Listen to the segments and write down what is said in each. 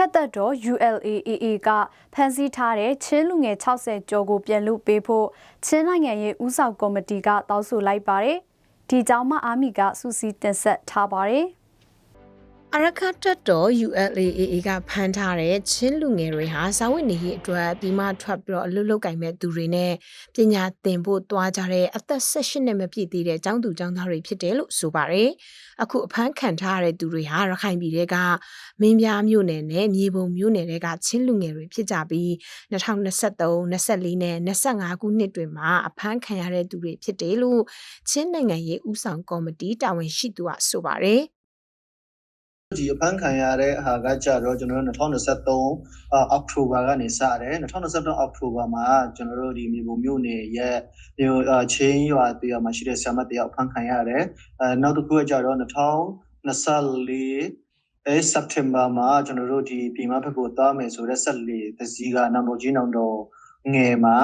ခတ်သက်တော် ULAAA ကဖမ်းဆီးထားတဲ့ချင်းလူငယ်60ကျော်ကိုပြန်လွှတ်ပေးဖို့ချင်းနိုင်ငံရေးဥဆောင်ကော်မတီကတောင်းဆိုလိုက်ပါတယ်။ဒီကြောင့်မှအာမီကစူးစီးတင်ဆက်ထားပါတယ်။ အရခတ်တက်တော် ULAAA ကဖမ်းထားတဲ့ချင်းလူငယ်တွေဟာဇာဝတ်နေရေးအတွက်ပြီးမှထွက်ပြီးတော့အလုပ်လုပ်ကင်မဲ့သူတွေနဲ့ပညာသင်ဖို့တွားကြတဲ့အသက်18နှစ်မပြည့်သေးတဲ့ကျောင်းသူကျောင်းသားတွေဖြစ်တယ်လို့ဆိုပါတယ်။အခုအဖမ်းခံထားရတဲ့သူတွေဟာရခိုင်ပြည်တွေကမင်းပြားမြို့နယ်နဲ့မြေပုံမြို့နယ်တွေကချင်းလူငယ်တွေဖြစ်ကြပြီး2023 24နဲ့25ခုနှစ်တွေမှာအဖမ်းခံရတဲ့သူတွေဖြစ်တယ်လို့ချင်းနိုင်ငံရေးဥဆောင်ကော်မတီတာဝန်ရှိသူကဆိုပါတယ်။ ဒီအဖမ်းခံရတဲ့ဟာကကြတော့ကျွန်တော်တို့2023အောက်တိုဘာကနေစတယ်2023အောက်တိုဘာမှာကျွန်တော်တို့ဒီမြေပုံမြို့နယ်ရဲ့မြို့ချင်းရွာတရားမှာရှိတဲ့ဆရာမတယောက်ဖမ်းခံရတယ်အဲနောက်တစ်ခုကကြတော့2024အဲစက်တင်ဘာမှာကျွန်တော်တို့ဒီပြည်မဘက်ကိုသွားမယ်ဆိုတဲ့ဆက်လေတစည်းကနောင်တော်ကြီးနောင်တော်ငယ်မှာ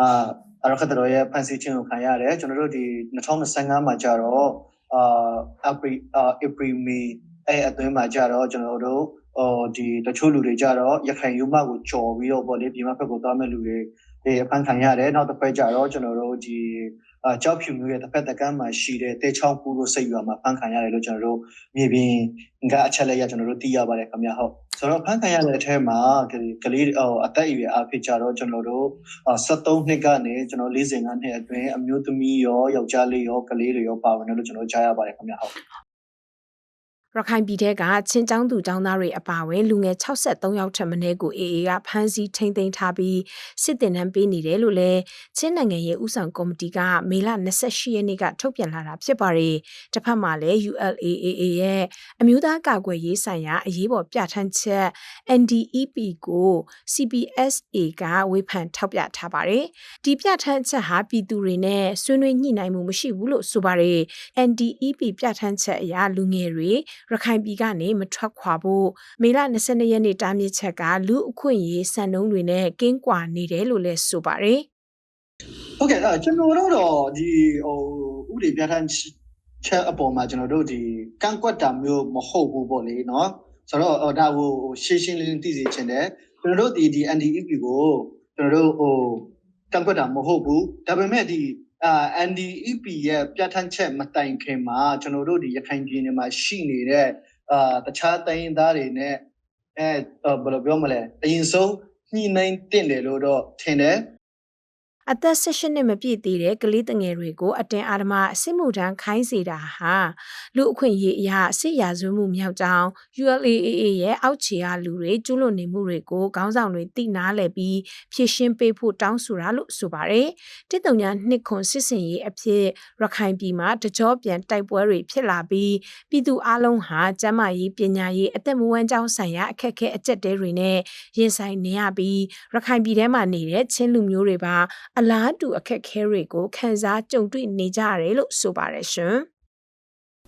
အာအရခတ်တော်ရဲ့ဖန်စီချင်းကိုခံရတယ်ကျွန်တော်တို့ဒီ2025မှာကြတော့အာ April April May အဲ့အတွင်းမှာကြတော့ကျွန်တော်တို့ဟိုဒီတချို့လူတွေကြတော့ရခိုင်ယူမကိုကြော်ပြီးတော့ဗောလေပြည်မဘက်ကိုသွားမဲ့လူတွေအဲအဖမ်းခံရတယ်နောက်တစ်ဖက်ကြတော့ကျွန်တော်တို့ဒီအကြောက်ဖြူမျိုးရဲ့တစ်ဖက်တကမ်းမှာရှိတဲ့တဲချောင်းကူလို့စိတ်ရွာမှာဖမ်းခံရတယ်လို့ကျွန်တော်တို့မြေပြင်ကအချက်လက်ရကျွန်တော်တို့သိရပါတယ်ခင်ဗျဟုတ်ဆိုတော့ဖမ်းခံရတဲ့အထက်မှာကလေးဟိုအသက်အရွယ်အဖြစ်ကြတော့ကျွန်တော်တို့73နှစ်ကနေကျွန်တော်45နှစ်အတွင်းအမျိုးသမီးရောယောက်ျားလေးရောကလေးတွေရောပါဝင်တယ်လို့ကျွန်တော်ကြားရပါတယ်ခင်ဗျဟုတ် ရခိုင်ပြည်ထဲကချင်းကျောင်းသူကျောင်းသားတွေအပါအဝင်လူငယ်63ယောက်ထက်မနည်းကို AA ကဖမ်းဆီးထိန်းသိမ်းထားပြီးစစ်တင်နှန်းပေးနေတယ်လို့လည်းချင်းနိုင်ငံရဲ့ဥဆောင်ကော်မတီကမေလ28ရက်နေ့ကထုတ်ပြန်လာတာဖြစ်ပါတယ်။တစ်ဖက်မှာလည်း ULAAA ရဲ့အမျိုးသားကာကွယ်ရေးဆိုင်ရာအရေးပေါ်ပြဋ္ဌာန်းချက် NDEP ကို CPSA ကဝေဖန်ထောက်ပြထားပါတယ်။ဒီပြဋ္ဌာန်းချက်ဟာပြည်သူတွေနဲ့ဆွေးနွေးညှိနှိုင်းမှုမရှိဘူးလို့ဆိုပါတယ်။ NDEP ပြဋ္ဌာန်းချက်အရလူငယ်တွေရခိုင်ပြည်ကနေမထွက်ခွာဖို့မေလ22ရက်နေ့တားမြစ်ချက်ကလူအခွင့်အရေးစံနှုန်းတွေနဲ့ကင်းကွာနေတယ်လို့လည်းဆိုပါတယ်ဟုတ်ကဲ့အဲ့ကျွန်တော်တို့တော့ဒီဟိုဥပဒေပြဋ္ဌာန်းချက်အပေါ်မှာကျွန်တော်တို့ဒီကန့်ကွက်တာမျိုးမဟုတ်ဘူးပေါ့လေနော်ဆိုတော့ဟိုဒါကိုရှင်းရှင်းလင်းလင်းသိစေချင်တယ်ကျွန်တော်တို့ဒီဒီ NDEP ကိုကျွန်တော်တို့ဟိုကန့်ကွက်တာမဟုတ်ဘူးဒါပေမဲ့ဒီ အာ NDEP ရဲ့ပြဋ္ဌာန်းချက်မတိုင်ခင်မှာကျွန်တော်တို့ဒီရခိုင်ပြည်နယ်မှာရှိနေတဲ့အာတခြားတိုင်းရင်းသားတွေနဲ့အဲဘယ်လိုပြောမလဲအရင်ဆုံးညှိနှိုင်းတင့်တယ်လို့တော့ထင်တယ် အသက်18နှစ်မပြည့်သေးတဲ့ကလေးတငယ်တွေကိုအတင်းအာဓမ္မစစ်မှုထမ်းခိုင်းစေတာဟာလူအခွင့်အရေးအရာစစ်ရာဇဝမှုမြောက်ကြောင်း ULAAA ရဲ့အောက်ခြေအားလူတွေကျူးလွန်နေမှုတွေကိုခေါင်းဆောင်တွေသိနာလည်ပြီးဖြည့်ရှင်းပေးဖို့တောင်းဆိုတာလို့ဆိုပါတယ်။တစ်တုံညာနှစ်ခွန်စစ်စင်ရေးအဖြစ်ရခိုင်ပြည်မှာတကြောပြန်တိုက်ပွဲတွေဖြစ်လာပြီးပြည်သူအလုံးဟာကျန်းမာရေးပညာရေးအသက်မွေးကြောင်းဆိုင်ရာအခက်အခဲအကျက်တဲတွေနဲ့ရင်ဆိုင်နေရပြီးရခိုင်ပြည်ထဲမှာနေတဲ့ချင်းလူမျိုးတွေပါအလားတူအခက်အခဲတွေကိုခန်းစားကြုံတွေ့နေကြရတယ်လို့ဆိုပါတယ်ရှင်။